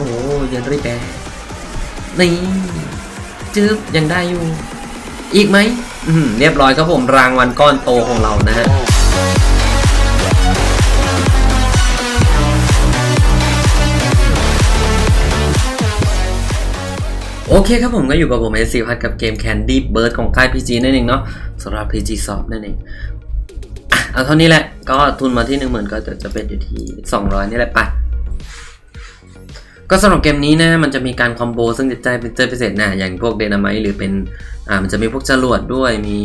โอ้เยนรีแบร์นี่จึ๊บยังได้อยู่ อีกไหมอื้อหือเรียบร้อยครับผมรางวัลก้อนโตของเรานะฮะโอเคครับผมก็อยู่กับผมเอซีพัทกับเกม Candy Bird ของค่าย PG นั่นเองเนาะสำหรับ PG Soft นั่นเองเอาเท่านี้แหละ ก็ทุนมาที่ 1 0,000 ก็จะจะเป็นอยู่ที่ 200 นี่แหละไป ก็สำหรับเกมนี้นะมันจะมีการคอมโบซึ่งจะได้เป็นเจอพิเศษนะอย่างพวกเดนาม t หรือเป็นอ่ามันจะมีพวกจรวดด้วยมี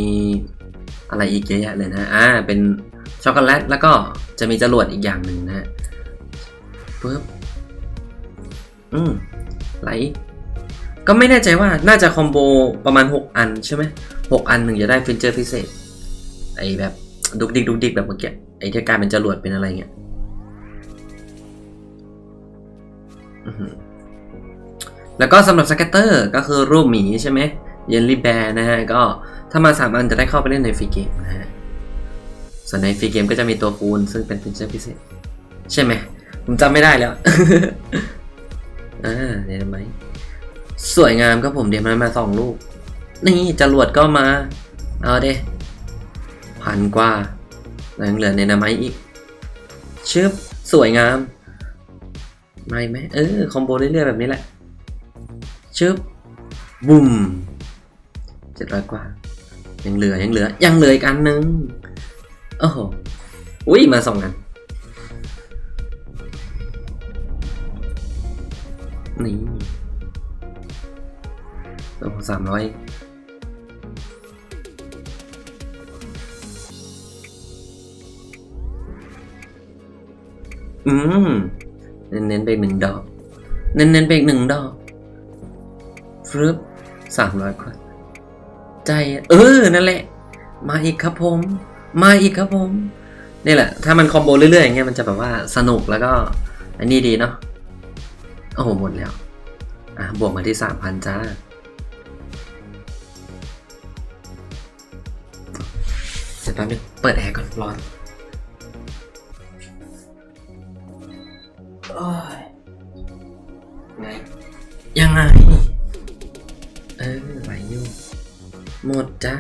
อะไรอีกเยอะแยะเลยนะอ่าเป็นช็อกโกแลตแล้วก็จะมีจรวดอีกอย่างหนึ่งนะปึ๊บอืมไหลก็ไม่แน่ใจว่าน่าจะคอมโบประมาณ 6 อันใช่ไหมหกอันหนึ่งจะได้ฟินเจอร์พิเศษไอแบบดุกดิกดุกดิกแบบเมื่อกี้ไอที่กลายเป็นจรวดเป็นอะไรเงี้ย แล้วก็สำหรับสเก็ตเตอร์ก็คือรูปหมีใช่ไหมเยนลี่แบร์นะฮะ ก็ถ้ามาสามอันจะได้เข้าไปเล่นในฟรีเกมนะฮะ ส่วนในฟรีเกมก็จะมีตัวคูณซึ่งเป็นฟิเจอร์พิเศษ ใช่ไหม ผมจำไม่ได้แล้ว อ่าเดี๋ยวไหมสวยงามครับผมเดี๋ยวมันมาสองลูก นี่จรวดก็มา เอาเด้พันกว่ายังเหลือในนาไม้อีก ชึบ สวยงาม ไม่ไหมเออคอมโบเรื่อยๆแบบนี้แหละชึบบุ้มเจ็ดร้อยกว่า ยังเหลือยังเหลือ ยังเหลืออีกอันนึงโอ้โหอุ้ยมาสองอันนี่โอ้สามร้อยอืม ไปหนึ่งดอก เน้นๆไปอีกหนึ่งดอกฟรึบสามร้อยคนใจ เออ นั่นแหละ มาอีกครับผม มาอีกครับผม นี่แหละ ถ้ามันคอมโบเรื่อยๆอย่างเงี้ยมันจะแบบว่าสนุกแล้วก็ อันนี้ดีเนาะโอ้โหหมดแล้ว อะ บวกมาที่สามพันจ้าเดี๋ยวแป๊บนึงเปิดแอร์ก่อนร้อนอ ยังไง เออไหวอยู่ หมดจ้า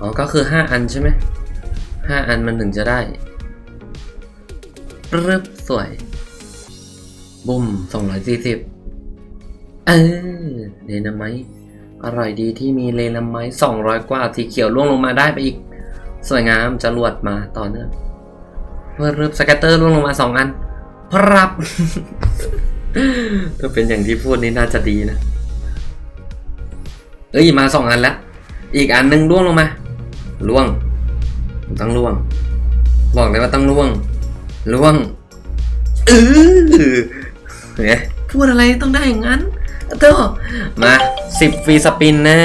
อ๋อ ก็คือห้าอันใช่ไหมห้าอันมันถึงจะได้รึบสวย บุ้มสองร้อยสี่สิบเออเลนาไมต์อร่อยดีที่มีเลนาไมต์สองร้อยกว่าสีเขียวล่วงลงมาได้ไปอีก สวยงามจรวดมาต่อเนื่องเพื่อรึบสแกตเตอร์ล่วงลงมาสองอัน พรับถ้าเป็นอย่างที่พูดนี่น่าจะดีนะ เอ้ยมาสองอันแล้ว อีกอันหนึ่งล่วงลงมาล่วงต้องล่วง บอกเลยว่าต้องล่วงล่วงเออ เนี่ยพูดอะไรต้องได้อย่างนั้นเต้อมาสิบฟรีสปินนะ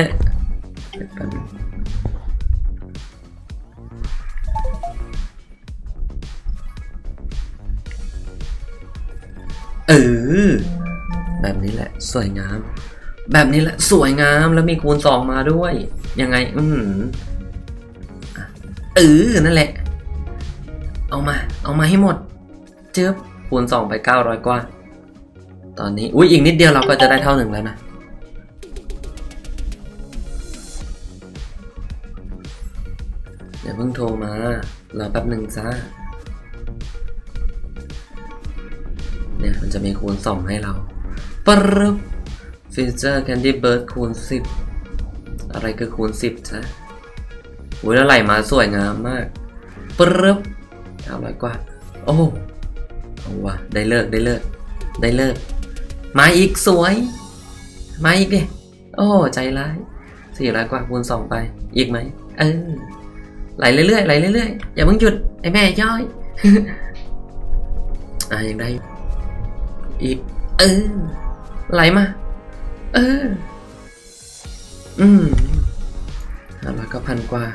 เออ แบบนี้แหละ สวยงาม แบบนี้แหละ สวยงามแล้วมีคูณสองมาด้วย ยังไง อืมอะเออ นั่นแหละ เอามา เอามาให้หมด เจ็บคูณสองไปเก้าร้อยกว่า ตอนนี้ อุ้ยอีกนิดเดียวเราก็จะได้เท่าหนึ่งแล้วนะ เดี๋ยวเพิ่งโทรมา รอแป๊บหนึ่งจ้า เนี่ยมันจะมีคูณสองให้เราปรึบฟิเจอร์แคนดี้เบิร์ดคูณสิบอะไรคือคูณสิบจ้ะอุ้ยแล้วไหลมาสวยงามมากปรึบเก้าร้อยกว่า โอ้เอาวะได้เลิกได้เลิกได้เลิก มาอีกสวย มาอีกดิโอ้ใจร้ายสี่ร้อยกว่าคูณสองไป อีกไหมเออไหลเรื่อยๆไหลเรื่อยๆอย่าเพิ่งหยุดไอ้แม่ย่อยอะยังได้อีกเออไหลมา เออ อืมห้าร้อยก็พันกว่า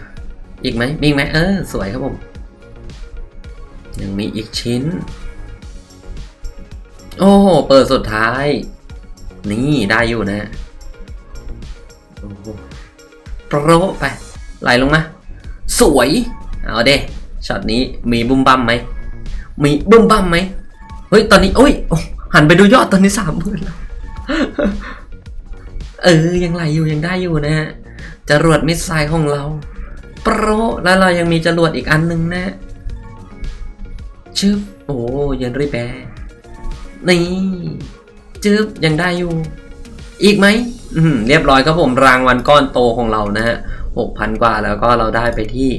อีกไหมมีไหมเออ สวยครับผม ยังมีอีกชิ้น โอ้โห เปิดสุดท้าย นี่ได้อยู่นะโอ้โหโปรไป ไหลลงมา สวย เอาเด้ช็อตนี้มีบุ้มบัมไหม มีบุ้มบัมไหม เฮ้ย ตอนนี้โอ้ย หันไปดูยอดตอนนี้สามหมื่นแล้ว เออ ยังไหลอยู่ยังได้อยู่นะฮะ จรวดมิสไซล์ของเรา โปรแล้วเรายังมีจรวดอีกอันหนึ่งนะชึบโอ้เยนริแบร์ นี่จึบยังได้อยู่ อีกไหมอืมเรียบร้อยครับผมรางวัลก้อนโตของเรานะฮะหกพันกว่าแล้วก็เราได้ไปที่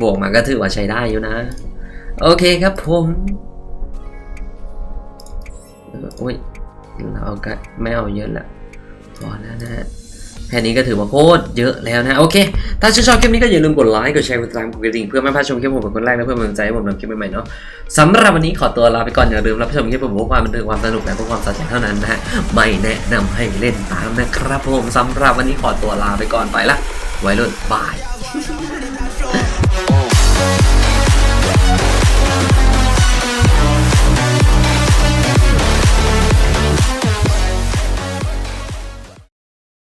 บวกมาก็ถือว่าใช้ได้อยู่นะ โอเคครับผมเออโอ้ยเราเอาก็ไม่เอาเยอะละพอแล้วนะฮะ แค่นี้ก็ถือว่าโคตรเยอะแล้วนะโอเค ถ้าชื่นชอบคลิปนี้ก็อย่าลืมกดไลค์กดแชร์กดติดตามกดกระดิ่งเพื่อไม่พลาดชมคลิปผมเป็นคนแรกและเพื่อเป็นกำลังใจให้ผมทำคลิปใหม่ๆเนาะสำหรับวันนี้ขอตัวลาไปก่อนอย่าลืมรับชมคลิปผมเพื่อความบันเทิงความสนุกและเพื่อความสะใจเท่านั้นนะฮะไม่แนะนำให้เล่นตามนะครับผมสำหรับวันนี้ขอตัวลาไปก่อนไปละไว้รุ่นบาย